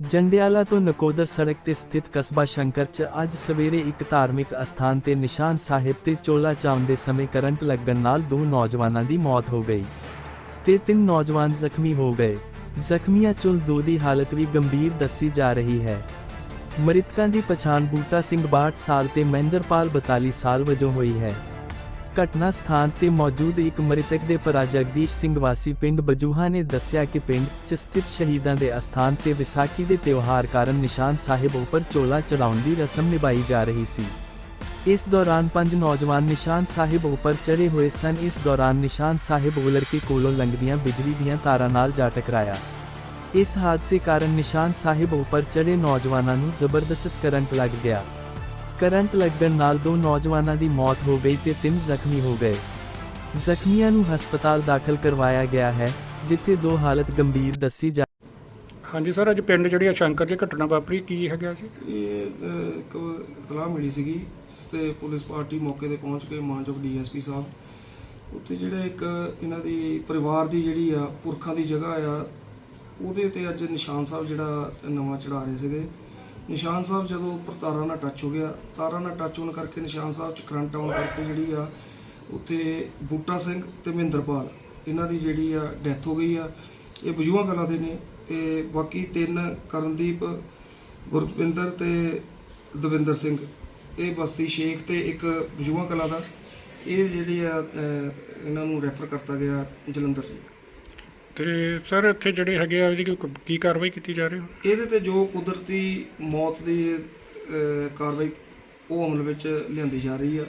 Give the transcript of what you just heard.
ਜੰਡਿਆਲਾ ਤੋਂ ਨਕੋਦਰ ਸੜਕ ਤੇ ਸਥਿਤ ਕਸਬਾ ਸ਼ੰਕਰ 'ਚ ਅੱਜ ਸਵੇਰੇ ਇੱਕ ਧਾਰਮਿਕ ਅਸਥਾਨ ਤੇ ਨਿਸ਼ਾਨ ਸਾਹਿਬ ਤੇ ਚੋਲਾ ਚਾਉਂਦੇ ਸਮੇਂ ਕਰੰਟ ਲੱਗਣ ਨਾਲ ਦੋ ਨੌਜਵਾਨਾਂ ਦੀ ਮੌਤ ਹੋ ਗਈ ਤੇ ਤਿੰਨ ਨੌਜਵਾਨ ਜ਼ਖਮੀ ਹੋ ਗਏ। ਜ਼ਖਮੀਆਂ ਚੋਂ ਦੋ ਦੀ ਹਾਲਤ ਵੀ ਗੰਭੀਰ ਦੱਸੀ ਜਾ ਰਹੀ ਹੈ। ਮ੍ਰਿਤਕਾਂ ਦੀ ਪਛਾਣ ਬੂਟਾ ਸਿੰਘ 62 ਸਾਲ ਤੇ ਮਹਿੰਦਰਪਾਲ 42 ਸਾਲ ਵਜੋਂ ਹੋਈ ਹੈ। ਘਟਨਾ ਸਥਾਨ ਤੇ ਮੌਜੂਦ ਇੱਕ ਮ੍ਰਿਤਕ ਦੇ ਭਰਾ ਜਗਦੀਸ਼ ਸਿੰਘ ਵਾਸੀ ਪਿੰਡ ਬਜੂਹਾ ਨੇ ਦੱਸਿਆ ਕਿ ਪਿੰਡ 'ਚ ਸਥਿਤ ਸ਼ਹੀਦਾਂ ਦੇ ਅਸਥਾਨ ਤੇ ਵਿਸਾਖੀ ਦੇ ਤਿਉਹਾਰ ਕਾਰਨ ਨਿਸ਼ਾਨ ਸਾਹਿਬ ਉੱਪਰ ਚੋਲਾ ਚੜਾਉਣ ਦੀ ਰਸਮ ਨਿਭਾਈ ਜਾ ਰਹੀ ਸੀ। ਇਸ ਦੌਰਾਨ ਪੰਜ ਨੌਜਵਾਨ ਨਿਸ਼ਾਨ ਸਾਹਿਬ ਉੱਪਰ ਚੜੇ ਹੋਏ ਸਨ। ਇਸ ਦੌਰਾਨ ਨਿਸ਼ਾਨ ਸਾਹਿਬ ਉਹ ਕੋਲੋਂ ਲੰਘਦੀਆਂ ਬਿਜਲੀ ਦੀਆਂ ਤਾਰਾਂ ਨਾਲ ਜਾ ਟਕਰਾਇਆ। ਇਸ ਹਾਦਸੇ ਕਾਰਨ ਨਿਸ਼ਾਨ ਸਾਹਿਬ ਉੱਪਰ ਚੜੇ ਨੌਜਵਾਨਾਂ ਨੂੰ ਜ਼ਬਰਦਸਤ ਕਰੰਟ ਲੱਗ ਗਿਆ। ਕਰੰਟ ਲੱਗਣ ਨਾਲ ਦੋ ਨੌਜਵਾਨਾਂ ਦੀ ਮੌਤ ਹੋ ਗਈ ਤੇ ਤਿੰਨ ਜ਼ਖਮੀ ਹੋ ਗਏ। ਜ਼ਖਮੀਆਂ ਨੂੰ ਹਸਪਤਾਲ ਦਾਖਲ ਕਰਵਾਇਆ ਗਿਆ ਹੈ ਜਿੱਥੇ ਦੋ ਹਾਲਤ ਗੰਭੀਰ ਦੱਸੀ ਜਾ ਹਾਂਜੀ ਸਰ ਅੱਜ ਪਿੰਡ ਜਿਹੜੀ ਸ਼ੰਕਰ ਦੀ ਘਟਨਾ ਵਾਪਰੀ ਕੀ ਹੈਗਾ ਸੀ ਇਹ ਅਹ, ਇੱਕ ਇਤਲਾਹ ਮਿਲੀ ਸੀਗੀ ਜਿਸ ਤੇ ਪੁਲਿਸ ਪਾਰਟੀ ਮੌਕੇ ਤੇ ਪਹੁੰਚ ਕੇ ਮਾਨਯੋਗ ਡੀਐਸਪੀ ਸਾਹਿਬ ਉੱਥੇ ਜਿਹੜੇ ਇੱਕ ਇਹਨਾਂ ਦੀ ਪਰਿਵਾਰ ਦੀ ਜਿਹੜੀ ਆ ਪੁਰਖਾਂ ਦੀ ਜਗ੍ਹਾ ਆ ਉਹਦੇ ਤੇ ਅੱਜ ਨਿਸ਼ਾਨ ਸਾਹਿਬ ਜਿਹੜਾ ਨਵਾਂ ਚੜਾ ਰਹੇ ਸੀਗੇ। ਨਿਸ਼ਾਨ ਸਾਹਿਬ ਜਦੋਂ ਉੱਪਰ ਤਾਰਾਂ ਨਾਲ ਟੱਚ ਹੋ ਗਿਆ, ਤਾਰਾਂ ਨਾਲ ਟੱਚ ਹੋਣ ਕਰਕੇ ਨਿਸ਼ਾਨ ਸਾਹਿਬ ਚ ਕਰੰਟ ਆਉਣ ਕਰਕੇ ਜਿਹੜੀ ਆ, ਉੱਥੇ ਬੂਟਾ ਸਿੰਘ ਤੇ ਮਹਿੰਦਰਪਾਲ, ਇਹਨਾਂ ਦੀ ਜਿਹੜੀ ਆ ਡੈਥ ਹੋ ਗਈ ਆ। ਇਹ ਬਜੂਆ ਕਲਾਂ ਦੇ ਨੇ ਤੇ ਬਾਕੀ ਤਿੰਨ ਕਰਨਦੀਪ, ਗੁਰਪਿੰਦਰ ਤੇ ਦਵਿੰਦਰ ਸਿੰਘ। ਇਹ ਬਸਤੀ ਸ਼ੇਖ ਤੇ ਇੱਕ ਬਜੂਆ ਕਲਾ ਦਾ। ਇਹ ਜਿਹੜੀ ਆ ਇਹਨਾਂ ਨੂੰ ਰੈਫਰ ਕਰਤਾ ਗਿਆ ਜਲੰਧਰ ਜੀ। ਤੇ ਸਰ ਇੱਥੇ ਜਿਹੜੇ ਹੈਗੇ ਆ ਇਹਦੀ ਕੋਈ- ਕੀ ਕਾਰਵਾਈ ਕੀਤੀ ਜਾ ਰਹੀ ਹੈ? ਇਹਦੇ ਤੇ ਜੋ ਕੁਦਰਤੀ ਮੌਤ ਦੀ ਅਹ, ਕਾਰਵਾਈ ਉਹ ਅਮਲ ਵਿੱਚ ਲਿਆਂਦੀ ਜਾ ਰਹੀ ਆ।